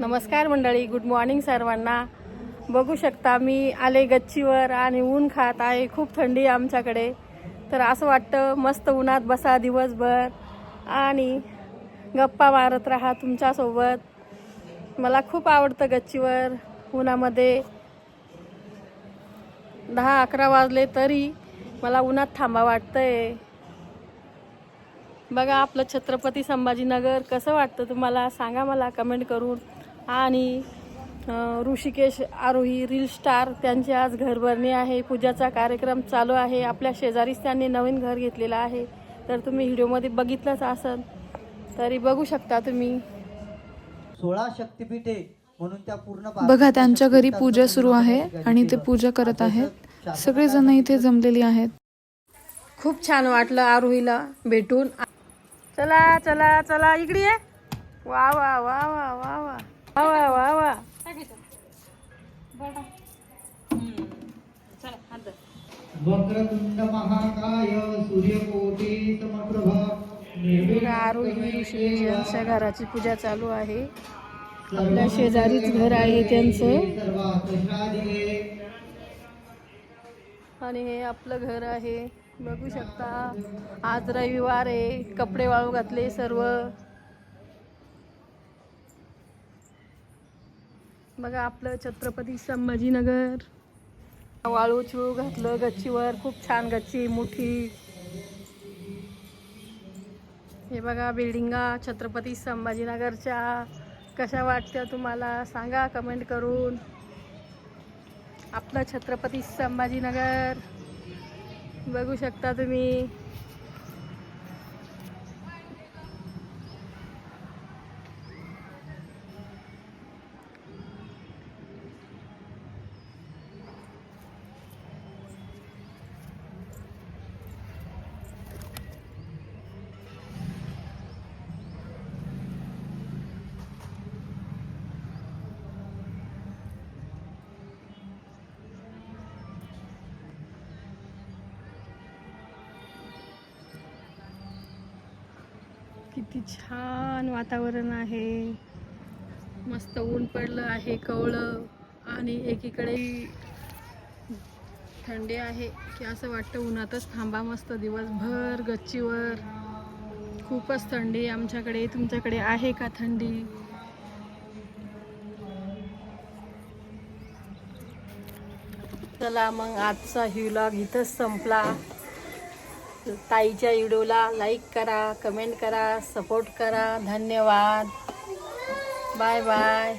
नमस्कार मंडळी good morning सर्वांना. बघू शकता मी आले गच्चीवर आणि ऊन खात आहे खूप थंडी आहे आमच्याकडे. तर असं वाटतं मस्त उन्हात बसा दिवसभर आणि गप्पा मारत राहा तुमच्यासोबत. मला खूप आवडतं गच्चीवर उन्हामध्ये. दहा अकरा वाजले तरी मला उन्हात थांबा वाटतंय. बघा आपलं छत्रपती संभाजीनगर कसं वाटतं तुम्हाला? सांगा मला कमेंट करून. आणि ऋषिकेश आरोही रील स्टार त्यांची आज घरभरणी आहे. पूजाचा कार्यक्रम चालू आहे. आपल्या शेजारीच त्यांनी नवीन घर घेतलेलं आहे. तर तुम्ही व्हिडिओमध्ये बघितलंच असेल. तरी बघू शकता तुम्ही. सोळा शक्तिपीठे म्हणून त्या पूर्ण बघा त्यांच्या घरी पूजा सुरू आहे आणि ते पूजा करत आहेत. सगळेजण इथे जमलेली आहेत. खूप छान वाटलं आरोहीला भेटून. चला चला चला इकडे ये. वा वा वा वा वा. वा वा वा वा वक्रतुंड महाकाय सूर्यकोटी समप्रभ ऋषिकेश यांच्या घराची पूजा चालू आहे. आपल्या शेजारीच घर आहे त्यांचं. आणि हे आपलं घर आहे. बघू शकता. आज रविवार आहे. कपडे वाळू घातले सर्व. बघा आपलं छत्रपती संभाजीनगर. वाळू चिळू घातलं गच्चीवर. खूप छान गच्ची मोठी. हे बघा बिल्डिंगा छत्रपती संभाजीनगरच्या. कशा वाटत्या तुम्हाला? सांगा कमेंट करून. आपलं छत्रपती संभाजीनगर. बघू शकता तुम्ही. किती छान वातावरण आहे. मस्त ऊन पडलं आहे कवळं आणि एकीकडे थंडी आहे. की असं वाटतं उन्हातच थांबा मस्त दिवसभर गच्चीवर. खूपच थंडी आमच्याकडे तुमच्याकडे आहे का थंडी? चला मग आजचा ही व्लॉग इथंच संपला. ताईच्या व्हिडिओला लाईक करा कमेंट करा सपोर्ट करा. धन्यवाद. Bye bye